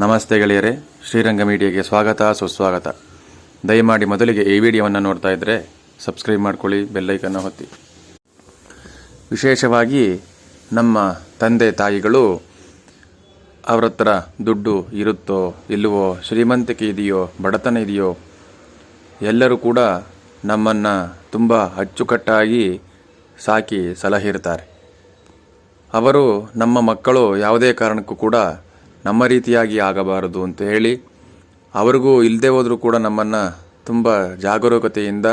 ನಮಸ್ತೆ ಗೆಳೆಯರೇ, ಶ್ರೀರಂಗ ಮೀಡಿಯಾಗೆ ಸ್ವಾಗತ, ಸುಸ್ವಾಗತ. ದಯಮಾಡಿ ಮೊದಲಿಗೆ ಈ ವಿಡಿಯೋವನ್ನು ನೋಡ್ತಾ ಇದ್ದರೆ ಸಬ್ಸ್ಕ್ರೈಬ್ ಮಾಡ್ಕೊಳ್ಳಿ ಬೆಲ್ಲೈಕನ್ನು ಹೊತ್ತಿ ವಿಶೇಷವಾಗಿ ನಮ್ಮ ತಂದೆ ತಾಯಿಗಳು, ಅವ್ರ ಹತ್ರ ದುಡ್ಡು ಇರುತ್ತೋ, ಇಲ್ಲವೋ, ಶ್ರೀಮಂತಿಕೆ ಇದೆಯೋ, ಬಡತನ ಇದೆಯೋ, ಎಲ್ಲರೂ ಕೂಡ ನಮ್ಮನ್ನು ತುಂಬ ಅಚ್ಚುಕಟ್ಟಾಗಿ ಸಾಕಿ ಸಲಹಿರ್ತಾರೆ ಅವರು ನಮ್ಮ ಮಕ್ಕಳು ಯಾವುದೇ ಕಾರಣಕ್ಕೂ ಕೂಡ ನಮ್ಮ ರೀತಿಯಾಗಿ ಆಗಬಾರದು ಅಂತ ಹೇಳಿ ಅವರಿಗೂ ಇಲ್ಲದೆ ಹೋದರೂ ಕೂಡ ನಮ್ಮನ್ನು ತುಂಬ ಜಾಗರೂಕತೆಯಿಂದ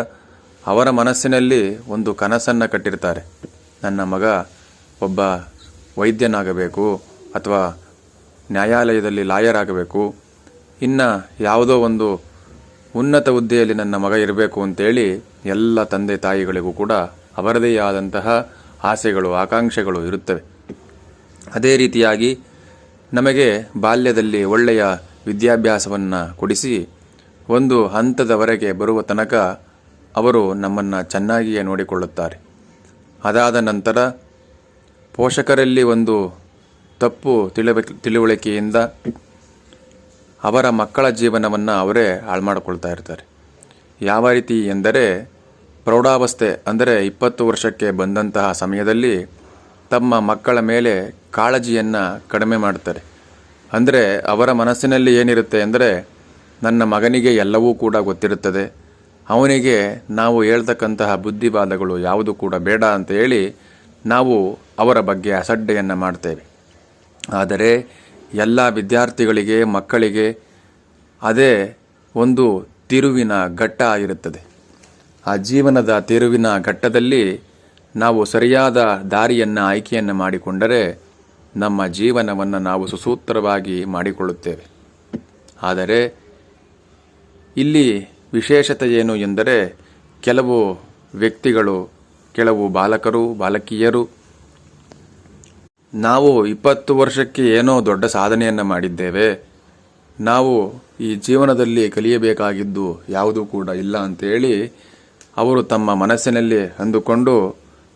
ಅವರ ಮನಸ್ಸಿನಲ್ಲಿ ಒಂದು ಕನಸನ್ನು ಕಟ್ಟಿರ್ತಾರೆ. ನನ್ನ ಮಗ ಒಬ್ಬ ವೈದ್ಯನಾಗಬೇಕು ಅಥವಾ ನ್ಯಾಯಾಲಯದಲ್ಲಿ ಲಾಯರ್ ಆಗಬೇಕು. ಇನ್ನು ಯಾವುದೋ ಒಂದು ಉನ್ನತ ಹುದ್ದೆಯಲ್ಲಿ ನನ್ನ ಮಗ ಇರಬೇಕು ಅಂತೇಳಿ ಎಲ್ಲ ತಂದೆ ತಾಯಿಗಳಿಗೂ ಕೂಡ ಅವರದೇ ಆದಂತಹ ಆಸೆಗಳು, ಆಕಾಂಕ್ಷೆಗಳು ಇರುತ್ತವೆ. ಅದೇ ರೀತಿಯಾಗಿ ನಮಗೆ ಬಾಲ್ಯದಲ್ಲಿ ಒಳ್ಳೆಯ ವಿದ್ಯಾಭ್ಯಾಸವನ್ನು ಕೊಡಿಸಿ ಒಂದು ಹಂತದವರೆಗೆ ಬರುವ ತನಕ ಅವರು ನಮ್ಮನ್ನು ಚೆನ್ನಾಗಿಯೇ ನೋಡಿಕೊಳ್ಳುತ್ತಾರೆ. ಅದಾದ ನಂತರ ಪೋಷಕರಲ್ಲಿ ಒಂದು ತಪ್ಪು ತಿಳಿವ ತಿಳುವಳಿಕೆಯಿಂದ ಅವರ ಮಕ್ಕಳ ಜೀವನವನ್ನು ಅವರೇ ಹಾಳು ಮಾಡಿಕೊಳ್ತಾ ಇರ್ತಾರೆ. ಯಾವ ರೀತಿ ಎಂದರೆ ಪ್ರೌಢಾವಸ್ಥೆ, ಅಂದರೆ ಇಪ್ಪತ್ತು ವರ್ಷಕ್ಕೆ ಬಂದಂತಹ ಸಮಯದಲ್ಲಿ ತಮ್ಮ ಮಕ್ಕಳ ಮೇಲೆ ಕಾಳಜಿಯನ್ನು ಕಡಿಮೆ ಮಾಡ್ತಾರೆ ಅಂದರೆ ಅವರ ಮನಸ್ಸಿನಲ್ಲಿ ಏನಿರುತ್ತೆ ಅಂದರೆ ನನ್ನ ಮಗನಿಗೆ ಎಲ್ಲವೂ ಕೂಡ ಗೊತ್ತಿರುತ್ತದೆ. ಅವನಿಗೆ ನಾವು ಹೇಳ್ತಕ್ಕಂತಹ ಬುದ್ಧಿವಾದಗಳು ಯಾವುದು ಕೂಡ ಬೇಡ ಅಂತ ಹೇಳಿ ನಾವು ಅವರ ಬಗ್ಗೆ ಅಸಡ್ಡೆಯನ್ನು ಮಾಡ್ತೇವೆ. ಆದರೆ ಎಲ್ಲ ವಿದ್ಯಾರ್ಥಿಗಳಿಗೆ, ಮಕ್ಕಳಿಗೆ ಅದೇ ಒಂದು ತಿರುವಿನ ಘಟ್ಟ ಆಗಿರುತ್ತದೆ. ಆ ಜೀವನದ ತಿರುವಿನ ಘಟ್ಟದಲ್ಲಿ ನಾವು ಸರಿಯಾದ ದಾರಿಯನ್ನು, ಆಯ್ಕೆಯನ್ನು ಮಾಡಿಕೊಂಡರೆ ನಮ್ಮ ಜೀವನವನ್ನು ನಾವು ಸುಸೂತ್ರವಾಗಿ ಮಾಡಿಕೊಳ್ಳುತ್ತೇವೆ. ಆದರೆ ಇಲ್ಲಿ ವಿಶೇಷತೆ ಏನು ಎಂದರೆ ಕೆಲವು ವ್ಯಕ್ತಿಗಳು, ಕೆಲವು ಬಾಲಕರು, ಬಾಲಕಿಯರು ನಾವು ಇಪ್ಪತ್ತು ವರ್ಷಕ್ಕೆ ಏನೋ ದೊಡ್ಡ ಸಾಧನೆಯನ್ನು ಮಾಡಿದ್ದೇವೆ. ನಾವು ಈ ಜೀವನದಲ್ಲಿ ಕಲಿಯಬೇಕಾಗಿದ್ದು ಯಾವುದೂ ಕೂಡ ಇಲ್ಲ ಅಂತೇಳಿ ಅವರು ತಮ್ಮ ಮನಸ್ಸಿನಲ್ಲಿ ಅಂದುಕೊಂಡು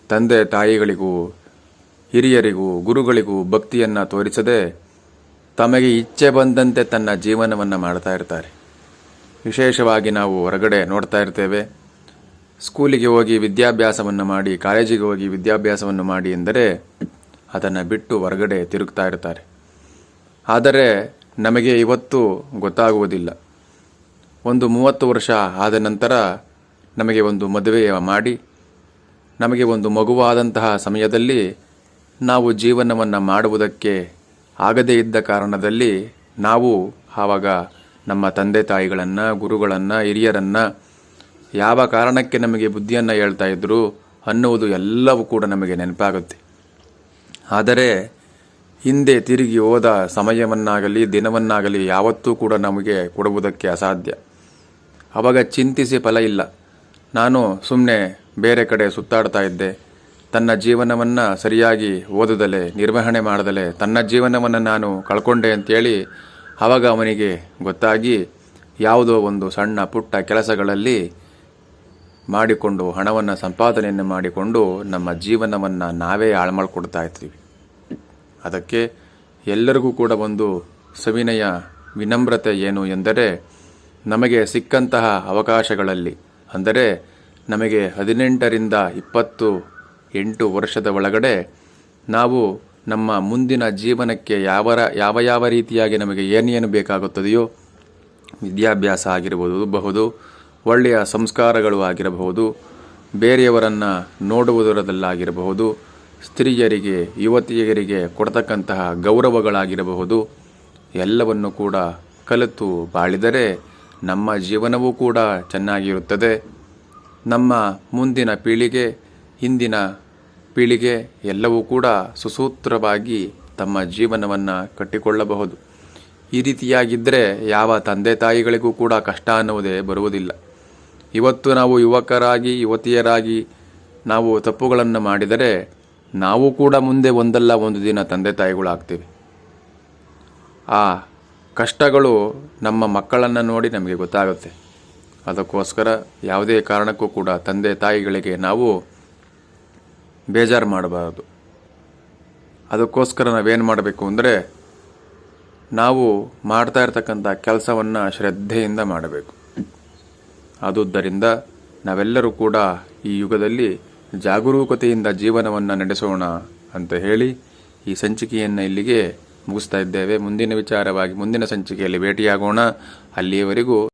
ತಂದೆ ತಾಯಿಗಳಿಗೂ ಹಿರಿಯರಿಗೂ ಗುರುಗಳಿಗೂ ಭಕ್ತಿಯನ್ನು ತೋರಿಸದೆ ತಮಗೆ ಇಚ್ಛೆ ಬಂದಂತೆ ತನ್ನ ಜೀವನವನ್ನು ಮಾಡ್ತಾ ಇರ್ತಾರೆ. ವಿಶೇಷವಾಗಿ ನಾವು ಹೊರಗಡೆ ನೋಡ್ತಾ ಇರ್ತೇವೆ. ಸ್ಕೂಲಿಗೆ ಹೋಗಿ ವಿದ್ಯಾಭ್ಯಾಸವನ್ನು ಮಾಡಿ, ಕಾಲೇಜಿಗೆ ಹೋಗಿ ವಿದ್ಯಾಭ್ಯಾಸವನ್ನು ಮಾಡಿ ಎಂದರೆ ಅದನ್ನು ಬಿಟ್ಟು ಹೊರಗಡೆ ತಿರುಗ್ತಾ ಇರ್ತಾರೆ. ಆದರೆ ನಮಗೆ ಇವತ್ತು ಗೊತ್ತಾಗುವುದಿಲ್ಲ. ಒಂದು ಮೂವತ್ತು ವರ್ಷ ಆದ ನಂತರ ನಮಗೆ ಒಂದು ಮದುವೆ ಮಾಡಿ, ನಮಗೆ ಒಂದು ಮಗುವಾದಂತಹ ಸಮಯದಲ್ಲಿ ನಾವು ಜೀವನವನ್ನು ಮಾಡುವುದಕ್ಕೆ ಆಗದೇ ಇದ್ದ ಕಾರಣದಲ್ಲಿ ನಾವು ಆವಾಗ ನಮ್ಮ ತಂದೆ ತಾಯಿಗಳನ್ನು, ಗುರುಗಳನ್ನು, ಹಿರಿಯರನ್ನು ಯಾವ ಕಾರಣಕ್ಕೆ ನಮಗೆ ಬುದ್ಧಿಯನ್ನು ಹೇಳ್ತಾ ಇದ್ದರು ಅನ್ನುವುದು ಎಲ್ಲವೂ ಕೂಡ ನಮಗೆ ನೆನಪಾಗುತ್ತೆ. ಆದರೆ ಹಿಂದೆ ತಿರುಗಿ ಹೋದ ಸಮಯವನ್ನಾಗಲಿ, ದಿನವನ್ನಾಗಲಿ ಯಾವತ್ತೂ ಕೂಡ ನಮಗೆ ಕೊಡುವುದಕ್ಕೆ ಅಸಾಧ್ಯ. ಅವಾಗ ಚಿಂತಿಸಿ ಫಲ ಇಲ್ಲ. ನಾನು ಸುಮ್ಮನೆ ಬೇರೆ ಕಡೆ ಸುತ್ತಾಡ್ತಾ ಇದ್ದೆ. ತನ್ನ ಜೀವನವನ್ನು ಸರಿಯಾಗಿ ಓದದಲೆ, ನಿರ್ವಹಣೆ ಮಾಡದಲೆ, ತನ್ನ ಜೀವನವನ್ನು ನಾನು ಕಳ್ಕೊಂಡೆ ಅಂತೇಳಿ ಆವಾಗ ಅವನಿಗೆ ಗೊತ್ತಾಗಿ ಯಾವುದೋ ಒಂದು ಸಣ್ಣ ಪುಟ್ಟ ಕೆಲಸಗಳಲ್ಲಿ ಮಾಡಿಕೊಂಡು, ಹಣವನ್ನು ಸಂಪಾದನೆಯನ್ನು ಮಾಡಿಕೊಂಡು ನಮ್ಮ ಜೀವನವನ್ನು ನಾವೇ ಹಾಳು ಮಾಡಿಕೊಡ್ತಾ ಇರ್ತೀವಿ ಅದಕ್ಕೆ ಎಲ್ಲರಿಗೂ ಕೂಡ ಒಂದು ಸವಿನಯ ವಿನಮ್ರತೆ ಏನು ಎಂದರೆ, ನಮಗೆ ಸಿಕ್ಕಂತಹ ಅವಕಾಶಗಳಲ್ಲಿ, ಅಂದರೆ ನಮಗೆ ಹದಿನೆಂಟರಿಂದ ಇಪ್ಪತ್ತು ಎಂಟು ವರ್ಷದ ಒಳಗಡೆ ನಾವು ನಮ್ಮ ಮುಂದಿನ ಜೀವನಕ್ಕೆ ಯಾವ ಯಾವ ಯಾವ ರೀತಿಯಾಗಿ ನಮಗೆ ಏನೇನು ಬೇಕಾಗುತ್ತದೆಯೋ ವಿದ್ಯಾಭ್ಯಾಸ ಆಗಿರಬಹುದು ಬಹುದು ಒಳ್ಳೆಯ ಸಂಸ್ಕಾರಗಳು ಆಗಿರಬಹುದು, ಬೇರೆಯವರನ್ನು ನೋಡುವುದರದಲ್ಲಾಗಿರಬಹುದು ಸ್ತ್ರೀಯರಿಗೆ, ಯುವತಿಯರಿಗೆ ಕೊಡ್ತಕ್ಕಂತಹ ಗೌರವಗಳಾಗಿರಬಹುದು, ಎಲ್ಲವನ್ನು ಕೂಡ ಕಲಿತು ಬಾಳಿದರೆ ನಮ್ಮ ಜೀವನವೂ ಕೂಡ ಚೆನ್ನಾಗಿರುತ್ತದೆ. ನಮ್ಮ ಮುಂದಿನ ಪೀಳಿಗೆ ಹಿಂದಿನ ಪೀಳಿಗೆ ಎಲ್ಲವೂ ಕೂಡ ಸುಸೂತ್ರವಾಗಿ ತಮ್ಮ ಜೀವನವನ್ನು ಕಟ್ಟಿಕೊಳ್ಳಬಹುದು. ಈ ರೀತಿಯಾಗಿದ್ದರೆ ಯಾವ ತಂದೆ ತಾಯಿಗಳಿಗೂ ಕೂಡ ಕಷ್ಟ ಅನ್ನುವುದೇ ಬರುವುದಿಲ್ಲ. ಇವತ್ತು ನಾವು ಯುವಕರಾಗಿ, ಯುವತಿಯರಾಗಿ ನಾವು ತಪ್ಪುಗಳನ್ನು ಮಾಡಿದರೆ ನಾವು ಕೂಡ ಮುಂದೆ ಒಂದಲ್ಲ ಒಂದು ದಿನ ತಂದೆ ತಾಯಿಗಳಾಗ್ತೀವಿ. ಆ ಕಷ್ಟಗಳು ನಮ್ಮ ಮಕ್ಕಳನ್ನು ನೋಡಿ ನಮಗೆ ಗೊತ್ತಾಗುತ್ತೆ. ಅದಕ್ಕೋಸ್ಕರ ಯಾವುದೇ ಕಾರಣಕ್ಕೂ ಕೂಡ ತಂದೆ ತಾಯಿಗಳಿಗೆ ನಾವು ಬೇಜಾರು ಮಾಡಬಾರದು. ಅದಕ್ಕೋಸ್ಕರ ನಾವೇನು ಮಾಡಬೇಕು ಅಂದರೆ ನಾವು ಮಾಡ್ತಾ ಇರ್ತಕ್ಕಂಥ ಕೆಲಸವನ್ನು ಶ್ರದ್ಧೆಯಿಂದ ಮಾಡಬೇಕು. ಆದುದರಿಂದ ನಾವೆಲ್ಲರೂ ಕೂಡ ಈ ಯುಗದಲ್ಲಿ ಜಾಗರೂಕತೆಯಿಂದ ಜೀವನವನ್ನು ನಡೆಸೋಣ ಅಂತ ಹೇಳಿ ಈ ಸಂಚಿಕೆಯನ್ನು ಇಲ್ಲಿಗೆ ಮುಗಿಸ್ತಾ ಇದ್ದೇವೆ. ಮುಂದಿನ ವಿಚಾರವಾಗಿ ಮುಂದಿನ ಸಂಚಿಕೆಯಲ್ಲಿ ಭೇಟಿಯಾಗೋಣ. ಅಲ್ಲಿಯವರೆಗೂ